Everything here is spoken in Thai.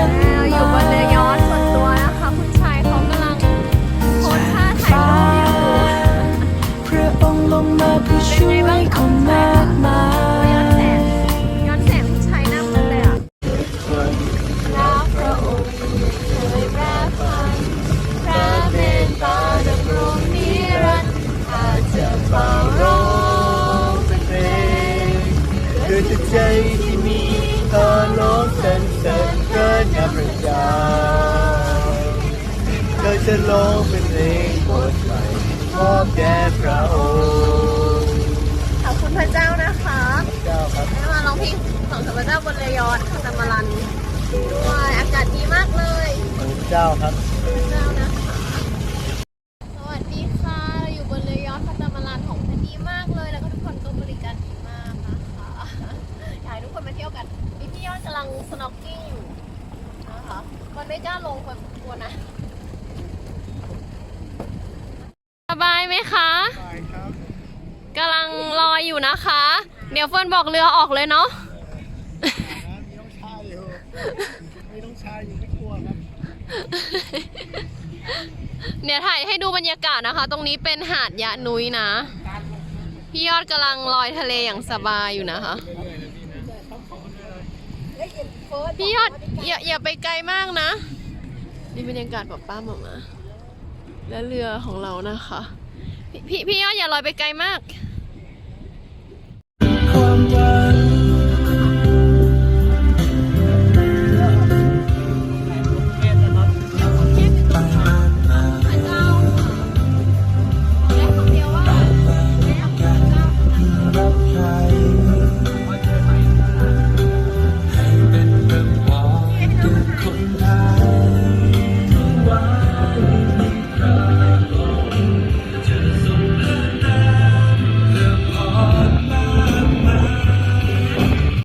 ฉันอยู่บนเรือยอชส่วนตัวนะคะคุณชายเขากำลังโพสท่าถ่ายรูปอยู่พระองค์ลงมาเพื่อช่วยคนมากมายย้อนแสงย้อนแสงคุณชายนั่งมันเลยอะรักพระองค์เคยปรพันพระเมตตาดำรงนิรันดร์อาจจะเฝ้ารอเป็นเพลงคือจิตใจที่มีต่อโลกสร รเสริญเกิดนับประจาโดยจะลงเป็นเพลงบทใหม่มอบแด่พระองค์ขอบคุณพระเจ้านะคะเจ้าครับได้มาร้องเพลงของพระเจ้าบนเรือยอชต์คาตามารันด้วยอากาศดีมากเลย ของเจ้าครับเจ้านะคะสวัสดีค่ะ เราอยู่บนเรือยอชต์คาตามารันของพันดีมากเลย แล้วก็ทุกคนก็บริการดีมากนะคะ อยากให้ทุกคนมาเที่ยวกันมีพี่ยอดกำลังสน็อกกิ้งอยู่ นะคะมันไม่กล้าลงคนกลัวนะ สบายไหมคะใช่ครับกำลังลอยอยู่นะคะ เดี๋ยวเฟิร์นบอกเรือออกเลยเนาะ มีน้องชายอยู่ มีน้องชายอยู่ไม่กลัวครับ เดี๋ยวถ่ายให้ดูบรรยากาศนะคะ ตรงนี้เป็นหาดยะนุ้ยนะ พี่ยอดกำลังลอยทะเลอย่างสบายอยู่นะคะ พี่ยอดอย่าอย่าไปไกลมากนะ นี่บรรยากาศแบบป้าหมามาและเรือของเรานะคะ พี่พี่พี่ยอดอย่าลอยไปไกลมากความหวัง